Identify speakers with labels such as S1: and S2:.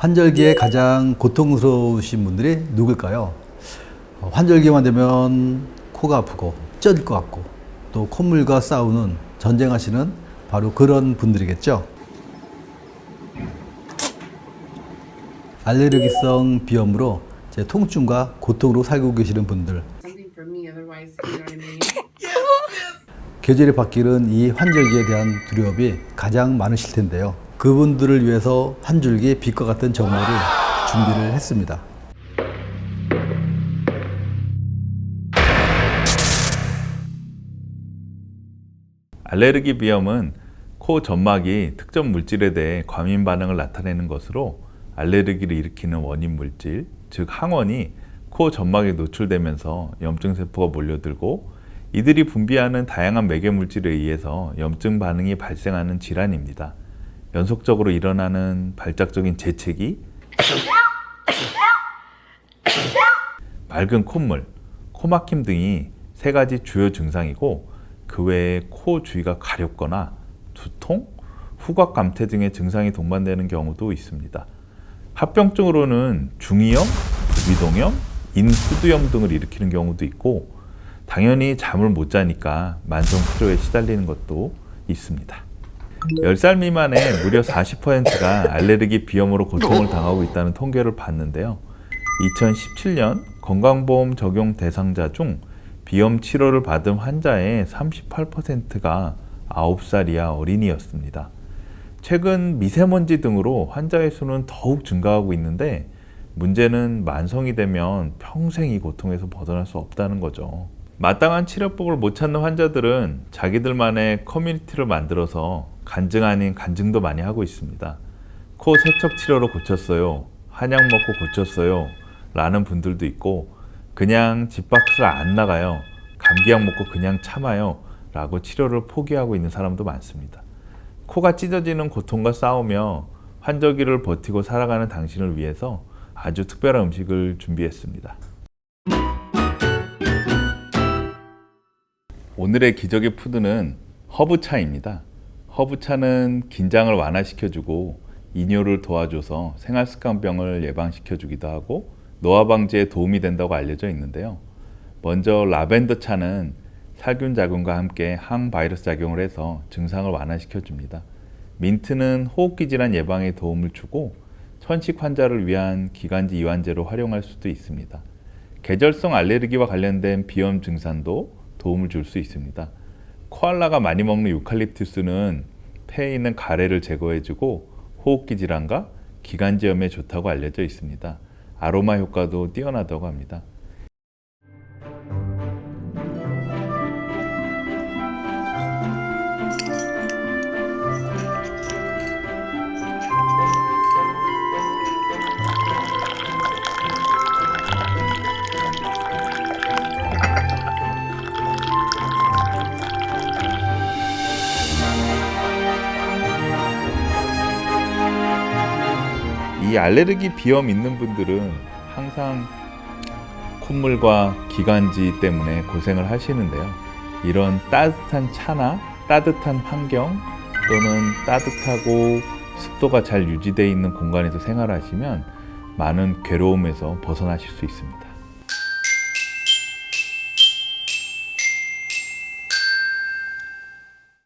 S1: 환절기에 가장 고통스러우신 분들이 누굴까요? 어, 환절기만 되면 코가 아프고 쪄질 것 같고 또 콧물과 싸우는 전쟁하시는 바로 그런 분들이겠죠. 알레르기성 비염으로 제 통증과 고통으로 살고 계시는 분들? 계절이 바뀌는 이 환절기에 대한 두려움이 가장 많으실 텐데요. 그분들을 위해서 한 줄기 빛과 같은 정보를 준비를 했습니다.
S2: 알레르기 비염은 코 점막이 특정 물질에 대해 과민 반응을 나타내는 것으로 알레르기를 일으키는 원인 물질, 즉 항원이 코 점막에 노출되면서 염증 세포가 몰려들고 이들이 분비하는 다양한 매개 물질에 의해서 염증 반응이 발생하는 질환입니다. 연속적으로 일어나는 발작적인 재채기, 맑은 콧물, 코막힘 등이 세 가지 주요 증상이고 그 외에 코 주위가 가렵거나 두통, 후각 감퇴 등의 증상이 동반되는 경우도 있습니다. 합병증으로는 중이염, 부비동염, 인후두염 등을 일으키는 경우도 있고 당연히 잠을 못 자니까 만성 피로에 시달리는 것도 있습니다. 10살 미만의 무려 40%가 알레르기 비염으로 고통을 당하고 있다는 통계를 봤는데요. 2017년 건강보험 적용 대상자 중 비염 치료를 받은 환자의 38%가 9살 이하 어린이였습니다. 최근 미세먼지 등으로 환자의 수는 더욱 증가하고 있는데 문제는 만성이 되면 평생 이 고통에서 벗어날 수 없다는 거죠. 마땅한 치료법을 못 찾는 환자들은 자기들만의 커뮤니티를 만들어서 간증 아닌 간증도 많이 하고 있습니다. 코 세척 치료로 고쳤어요. 한약 먹고 고쳤어요. 라는 분들도 있고 그냥 집 밖을 안 나가요. 감기약 먹고 그냥 참아요. 라고 치료를 포기하고 있는 사람도 많습니다. 코가 찢어지는 고통과 싸우며 환절기를 버티고 살아가는 당신을 위해서 아주 특별한 음식을 준비했습니다. 오늘의 기적의 푸드는 허브차입니다. 허브차는 긴장을 완화시켜주고 이뇨를 도와줘서 생활습관병을 예방시켜주기도 하고 노화 방지에 도움이 된다고 알려져 있는데요. 먼저 라벤더 차는 살균 작용과 함께 항바이러스 작용을 해서 증상을 완화시켜 줍니다. 민트는 호흡기 질환 예방에 도움을 주고 천식 환자를 위한 기관지 이완제로 활용할 수도 있습니다. 계절성 알레르기와 관련된 비염 증상도 도움을 줄 수 있습니다. 코알라가 많이 먹는 유칼립투스는 폐에 있는 가래를 제거해주고 호흡기 질환과 기관지염에 좋다고 알려져 있습니다. 아로마 효과도 뛰어나다고 합니다. 이 알레르기 비염 있는 분들은 항상 콧물과 기관지 때문에 고생을 하시는데요. 이런 따뜻한 차나 따뜻한 환경 또는 따뜻하고 습도가 잘 유지되어 있는 공간에서 생활하시면 많은 괴로움에서 벗어나실 수 있습니다.